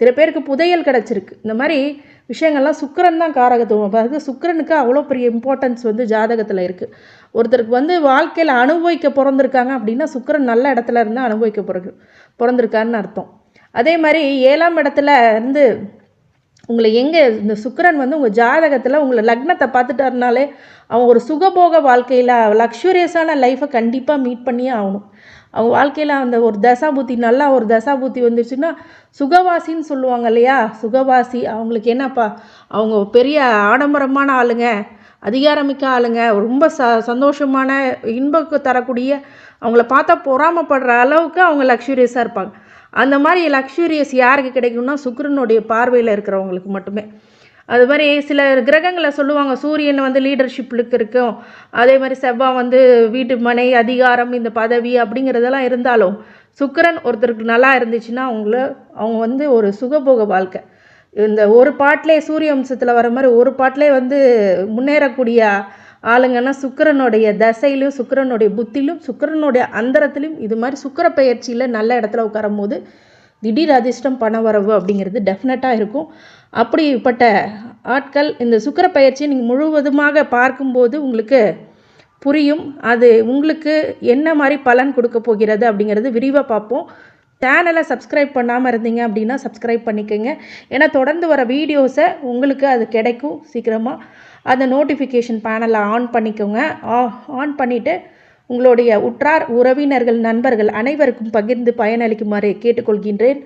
சில பேருக்கு புதையல் கிடச்சிருக்கு. இந்த மாதிரி விஷயங்கள்லாம் சுக்கரன் தான் காரகத்துவம். அதாவது சுக்கரனுக்கு அவ்வளோ பெரிய இம்பார்ட்டன்ஸ் வந்து ஜாதகத்தில் இருக்குது ஒருத்தருக்கு வந்து வாழ்க்கையில் அனுபவிக்க பிறந்திருக்காங்க அப்படின்னா சுக்கரன் நல்ல இடத்துல இருந்து அனுபவிக்க பிறகு பிறந்திருக்காருன்னு அர்த்தம். அதே மாதிரி ஏழாம் இடத்துல இருந்து உங்களை எங்கே இந்த சுக்கரன் வந்து உங்கள் ஜாதகத்தில் உங்களை லக்னத்தை பார்த்துட்டாருனாலே அவன் ஒரு சுகபோக வாழ்க்கையில் லக்ஸுரியஸான லைஃப்பை கண்டிப்பாக மீட் பண்ணியே ஆகணும். அவங்க வாழ்க்கையில் அந்த ஒரு தசாபுத்தி நல்லா ஒரு தசாபுத்தி வந்துருச்சுன்னா சுகவாசின்னு சொல்லுவாங்க இல்லையா? சுகவாசி அவங்களுக்கு என்னப்பா? அவங்க பெரிய ஆடம்பரமான ஆளுங்க அதிகாரமிக்க ஆளுங்க ரொம்ப ச சந்தோஷமான இன்பக்கு தரக்கூடிய அவங்கள பார்த்தா பொறாமப்படுற அளவுக்கு அவங்க லக்ஸுரியஸாக இருப்பாங்க. அந்த மாதிரி லக்ஸுரியஸ் யாருக்கு கிடைக்கும்னா சுக்கிரனுடைய பார்வையில் இருக்கிறவங்களுக்கு மட்டுமே. அது மாதிரி சில கிரகங்களை சொல்லுவாங்க. சூரியன் வந்து லீடர்ஷிப்புக்கு இருக்கும். அதே மாதிரி செவ்வாய் வந்து வீட்டு மனை அதிகாரம் இந்த பதவி அப்படிங்கிறதெல்லாம் இருந்தாலும் சுக்கிரன் ஒருத்தருக்கு நல்லா இருந்துச்சுன்னா அவங்கள அவங்க வந்து ஒரு சுகபோக வாழ்க்கை. இந்த ஒரு பாட்டிலே சூரிய வம்சத்தில் வர மாதிரி ஒரு பாட்டிலே வந்து முன்னேறக்கூடிய ஆளுங்கன்னா சுக்கிரனுடைய தசையிலும் சுக்கரனுடைய புத்திலும் சுக்கிரனுடைய அந்தரத்திலும் இது மாதிரி சுக்கிர பயிற்சியில் நல்ல இடத்துல உட்காரும் போது திடீர் அதிர்ஷ்டம் பண வரவு அப்படிங்கிறது டெஃபினட்டாக இருக்கும். அப்படிப்பட்ட ஆட்கள் இந்த சுக்கர பயிற்சியை நீங்கள் முழுவதுமாக பார்க்கும்போது உங்களுக்கு புரியும். அது உங்களுக்கு என்ன மாதிரி பலன் கொடுக்க போகிறது அப்படிங்கிறது விரிவாக பார்ப்போம். சேனலை சப்ஸ்கிரைப் பண்ணாமல் இருந்தீங்க அப்படின்னா சப்ஸ்கிரைப் பண்ணிக்கோங்க. ஏன்னா தொடர்ந்து வர வீடியோஸை உங்களுக்கு அது கிடைக்கும் சீக்கிரமாக அந்த நோட்டிஃபிகேஷன் பேனலை ஆன் பண்ணிக்கோங்க. ஆன் பண்ணிவிட்டு உங்களுடைய உற்றார் உறவினர்கள் நண்பர்கள் அனைவருக்கும் பகிர்ந்து பயனளிக்குமாறு கேட்டுக்கொள்கின்றேன்.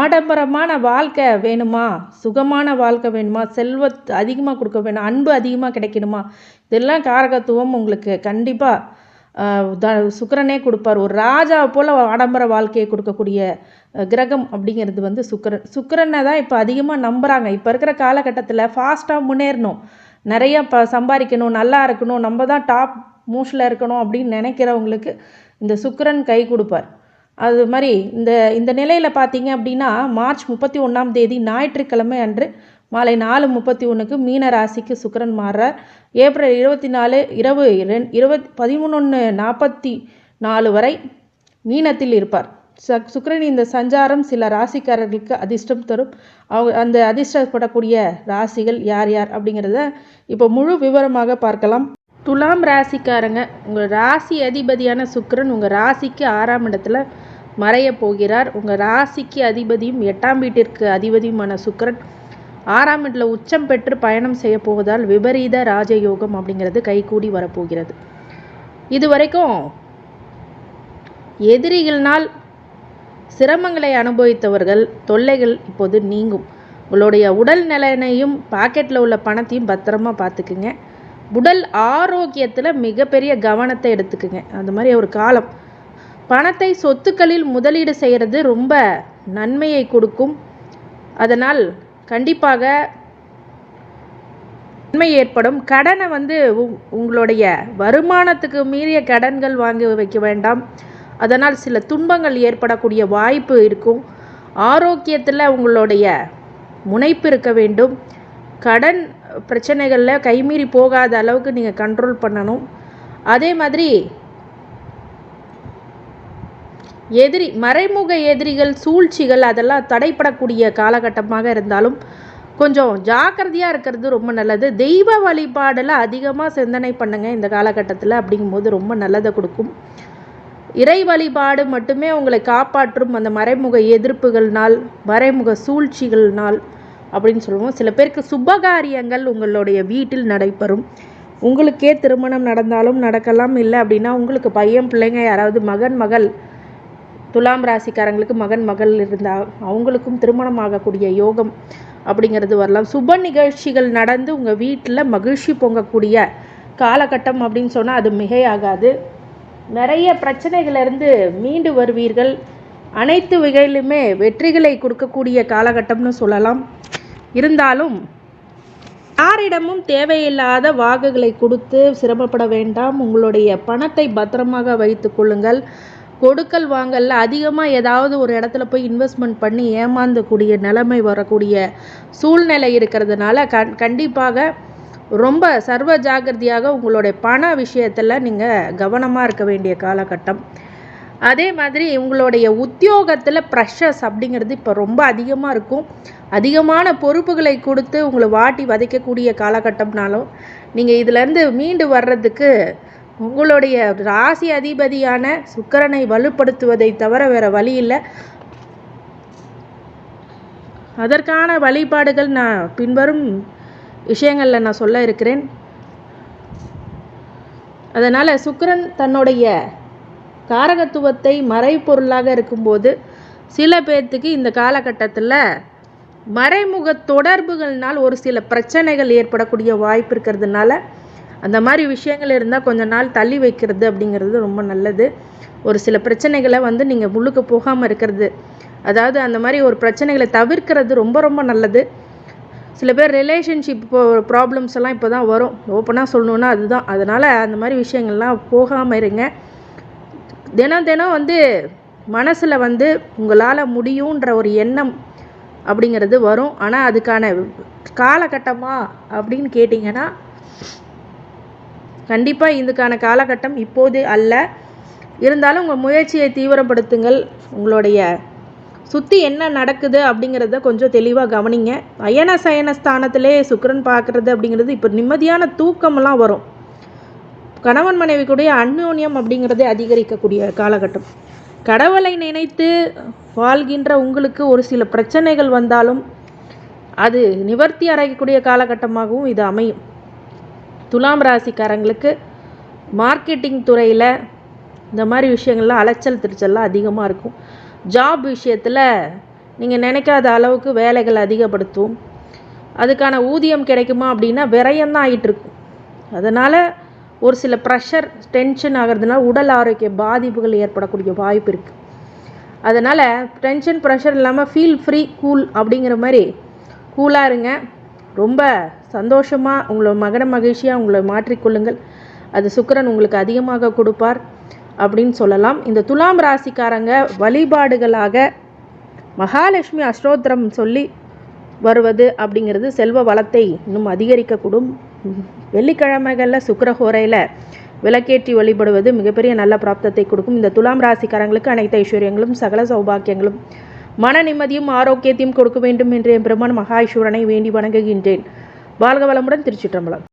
ஆடம்பரமான வாழ்க்கை வேணுமா? சுகமான வாழ்க்கை வேணுமா? செல்வத் அதிகமாக கொடுக்க வேணும். அன்பு அதிகமாக கிடைக்கணுமா? இதெல்லாம் காரகத்துவம் உங்களுக்கு கண்டிப்பாக த சுக்கிரனே கொடுப்பார். ஒரு ராஜா போல் ஆடம்பர வாழ்க்கையை கொடுக்கக்கூடிய கிரகம் அப்படிங்கிறது வந்து சுக்கரன் சுக்கிரனை தான் இப்போ அதிகமாக நம்புகிறாங்க இப்போ இருக்கிற காலகட்டத்தில் ஃபாஸ்ட்டாக முன்னேறணும். நிறைய ப சம்பாதிக்கணும் நல்லா இருக்கணும். நம்ம தான் டாப் மூஷில் இருக்கணும் அப்படின்னு நினைக்கிறவங்களுக்கு இந்த சுக்கரன் கை கொடுப்பார். அது மாதிரி இந்த இந்த நிலையில் பார்த்தீங்க அப்படின்னா மார்ச் முப்பத்தி ஒன்றாம் தேதி ஞாயிற்றுக்கிழமை அன்று மாலை நாலு முப்பத்தி ஒன்றுக்கு மீன ராசிக்கு சுக்கரன் மாறுறார். ஏப்ரல் இருபத்தி நாலு இரவு ரெண் இருபத் பதிமூணு நாற்பத்தி நாலு வரை மீனத்தில் இருப்பார். ச சுக்கரன் இந்த சஞ்சாரம் சில ராசிக்காரர்களுக்கு அதிர்ஷ்டம் தரும். அவங்க அந்த அதிர்ஷ்டப்படக்கூடிய ராசிகள் யார் யார் அப்படிங்கிறத இப்போ முழு விவரமாக பார்க்கலாம். துலாம் ராசிக்காரங்க உங்கள் ராசி அதிபதியான சுக்கரன் உங்கள் ராசிக்கு ஆறாம் இடத்துல மறைய போகிறார். உங்கள் ராசிக்கு அதிபதியும் எட்டாம் வீட்டிற்கு அதிபதியுமான சுக்கரன் ஆறாம் இடத்துல உச்சம் பெற்று பயணம் செய்ய போவதால் விபரீத ராஜயோகம் அப்படிங்கிறது கைகூடி வரப்போகிறது. இது வரைக்கும் எதிரிகள்னால் சிரமங்களை அனுபவித்தவர்கள் தொல்லைகள் இப்போது நீங்கும். உங்களுடைய உடல் நலனையும் பாக்கெட்டில் உள்ள பணத்தையும் பத்திரமா பார்த்துக்குங்க. உடல் ஆரோக்கியத்தில் மிகப்பெரிய கவனத்தை எடுத்துக்குங்க. அந்த மாதிரி ஒரு காலம். பணத்தை சொத்துக்களில் முதலீடு செய்கிறது ரொம்ப நன்மையை கொடுக்கும். அதனால் கண்டிப்பாக நன்மை ஏற்படும். கடனை வந்து உங்களுடைய வருமானத்துக்கு மீறிய கடன்கள் வாங்கி வைக்க வேண்டாம். அதனால் சில துன்பங்கள் ஏற்படக்கூடிய வாய்ப்பு இருக்கும். ஆரோக்கியத்தில் உங்களுடைய முனைப்பு இருக்க வேண்டும். கடன் பிரச்சனைகளில் கைமீறி போகாத அளவுக்கு நீங்கள் கண்ட்ரோல் பண்ணணும். அதே மாதிரி எதிரி மறைமுக எதிரிகள் சூழ்ச்சிகள் அதெல்லாம் தடைப்படக்கூடிய காலகட்டமாக இருந்தாலும் கொஞ்சம் ஜாக்கிரதையாக இருக்கிறது ரொம்ப நல்லது. தெய்வ வழிபாடில் அதிகமாக சிந்தனை பண்ணுங்கள் இந்த காலகட்டத்தில் அப்படிங்கும்போது ரொம்ப நல்லதை கொடுக்கும். இறை வழிபாடு மட்டுமே உங்களை காப்பாற்றும் அந்த மறைமுக எதிர்ப்புகள்னால் மறைமுக சூழ்ச்சிகள்னால் அப்படின்னு சொல்லுவோம். சில பேருக்கு சுபகாரியங்கள் உங்களுடைய வீட்டில் நடைபெறும். உங்களுக்கே திருமணம் நடந்தாலும் நடக்கலாம் இல்லை அப்படின்னா உங்களுக்கு பையன் பிள்ளைங்க யாராவது மகன் மகள் துலாம் ராசிக்காரங்களுக்கு மகன் மகள் இருந்தால் அவங்களுக்கும் திருமணம் ஆகக்கூடிய யோகம் அப்படிங்கிறது வரலாம். சுப நிகழ்ச்சிகள் நடந்து உங்கள் வீட்டில் மகிழ்ச்சி பொங்கக்கூடிய காலகட்டம் அப்படின்னு சொன்னால் அது மிகையாகாது. நிறைய பிரச்சனைகளிலிருந்து மீண்டு வருவீர்கள். அனைத்து வகையிலுமே வெற்றிகளை கொடுக்கக்கூடிய காலகட்டம்னு சொல்லலாம். இருந்தாலும் யாரிடமும் தேவையில்லாத வாக்குகளை கொடுத்து சிரமப்பட வேண்டாம். உங்களுடைய பணத்தை பத்திரமாக வைத்துக் கொள்ளுங்கள். கொடுக்கல் வாங்கல்ல அதிகமாக ஏதாவது ஒரு இடத்துல போய் இன்வெஸ்ட்மெண்ட் பண்ணி ஏமாந்தக்கூடிய நிலைமை வரக்கூடிய சூழ்நிலை இருக்கிறதுனால கண் கண்டிப்பாக ரொம்ப சர்வ ஜாகிரதையாக உங்களுடைய பண விஷயத்தில் நீங்கள் கவனமாக இருக்க வேண்டிய காலகட்டம். அதே மாதிரி உங்களுடைய உத்தியோகத்தில் ப்ரெஷர்ஸ் அப்படிங்கிறது இப்போ ரொம்ப அதிகமாக இருக்கும். அதிகமான பொறுப்புகளை கொடுத்து உங்களை வாட்டி வதைக்கக்கூடிய காலகட்டம்னாலும் நீங்கள் இதிலேருந்து மீண்டு வர்றதுக்கு உங்களுடைய ராசி அதிபதியான சுக்கரனை வலுப்படுத்துவதை தவிர வேறு வழி இல்லை. அதற்கான வழிபாடுகள் நான் பின்வரும் விஷயங்களில் நான் சொல்ல இருக்கிறேன். அதனால் சுக்கிரன் தன்னுடைய காரகத்துவத்தை மறைப்பொருளாக இருக்கும்போது சில பேர்த்துக்கு இந்த காலகட்டத்தில் மறைமுக தொடர்புகள்னால் ஒரு சில பிரச்சனைகள் ஏற்படக்கூடிய வாய்ப்பு இருக்கிறதுனால அந்த மாதிரி விஷயங்கள் இருந்தால் கொஞ்ச நாள் தள்ளி வைக்கிறது அப்படிங்கிறது ரொம்ப நல்லது. ஒரு சில பிரச்சனைகளை வந்து நீங்கள் முழுக்க போகாமல் இருக்கிறது. அதாவது அந்த மாதிரி ஒரு பிரச்சனைகளை தவிர்க்கிறது ரொம்ப ரொம்ப நல்லது. சில பேர் ரிலேஷன்ஷிப் இப்போ ப்ராப்ளம்ஸ் எல்லாம் இப்போ தான் வரும் ஓப்பனாக சொல்லணுன்னா அதுதான். அதனால் அந்த மாதிரி விஷயங்கள்லாம் போகாமல் இருங்க. தினம் தினம் வந்து மனசில் வந்து உங்களால் முடியுன்ற ஒரு எண்ணம் அப்படிங்கிறது வரும். ஆனால் அதுக்கான காலகட்டமா அப்படின்னு கேட்டிங்கன்னா கண்டிப்பாக இதுக்கான காலகட்டம் இப்போது அல்ல. இருந்தாலும் உங்கள் முயற்சியை தீவிரப்படுத்துங்கள். உங்களுடைய சுற்றி என்ன நடக்குது அப்படிங்கிறத கொஞ்சம் தெளிவாக கவனிங்க. அயன சயன ஸ்தானத்திலே சுக்கரன் பார்க்குறது அப்படிங்கிறது இப்போ நிம்மதியான தூக்கமெல்லாம் வரும். கணவன் மனைவிக்குடைய கூடிய அந்யோன்யம் அப்படிங்கிறதே அதிகரிக்கக்கூடிய காலகட்டம். கடவுளை நினைத்து வாழ்கின்ற உங்களுக்கு ஒரு சில பிரச்சனைகள் வந்தாலும் அது நிவர்த்தி அடையக்கூடிய காலகட்டமாகவும் இது அமையும். துலாம் ராசிக்காரங்களுக்கு மார்க்கெட்டிங் துறையில் இந்த மாதிரி விஷயங்கள்லாம் அலைச்சல் திருச்சல்லாம் அதிகமாக இருக்கும். ஜாப் விஷயத்தில் நீங்கள் நினைக்காத அளவுக்கு வேலைகள் அதிகப்படுத்தும். அதுக்கான ஊதியம் கிடைக்குமா அப்படின்னா விரயம்தான் ஆகிட்டுருக்கும் அதனால் ஒரு சில ப்ரெஷர் டென்ஷன் ஆகிறதுனால உடல் ஆரோக்கிய பாதிப்புகள் ஏற்படக்கூடிய வாய்ப்பு இருக்குது அதனால் டென்ஷன் ப்ரெஷர் இல்லாமல் ஃபீல் ஃப்ரீ கூல் அப்படிங்கிற மாதிரி கூலாக இருங்க. ரொம்ப சந்தோஷமாக உங்களை மகன மகிழ்ச்சியாக உங்களை மாற்றிக்கொள்ளுங்கள். அது சுக்கிரன் உங்களுக்கு அதிகமாக கொடுப்பார் அப்படின்னு சொல்லலாம். இந்த துலாம் ராசிக்காரங்க வழிபாடுகளாக மகாலட்சுமி அஷ்டோத்திரம் சொல்லி வருவது அப்படிங்கிறது செல்வ வளத்தை இன்னும் அதிகரிக்கக்கூடும். வெள்ளிக்கிழமைகளில் சுக்கரஹோரையில் விளக்கேற்றி வழிபடுவது மிகப்பெரிய நல்ல பிராப்தத்தை கொடுக்கும். இந்த துலாம் ராசிக்காரங்களுக்கு அனைத்து ஐஸ்வர்யங்களும் சகல சௌபாக்கியங்களும் மன நிம்மதியும் ஆரோக்கியத்தையும் கொடுக்க வேண்டும் என்று என் பெருமான் மகா ஈஸ்வரனை வேண்டி வணங்குகின்றேன். வாழ்க வளமுடன் திருச்சிற்றம்பலம்.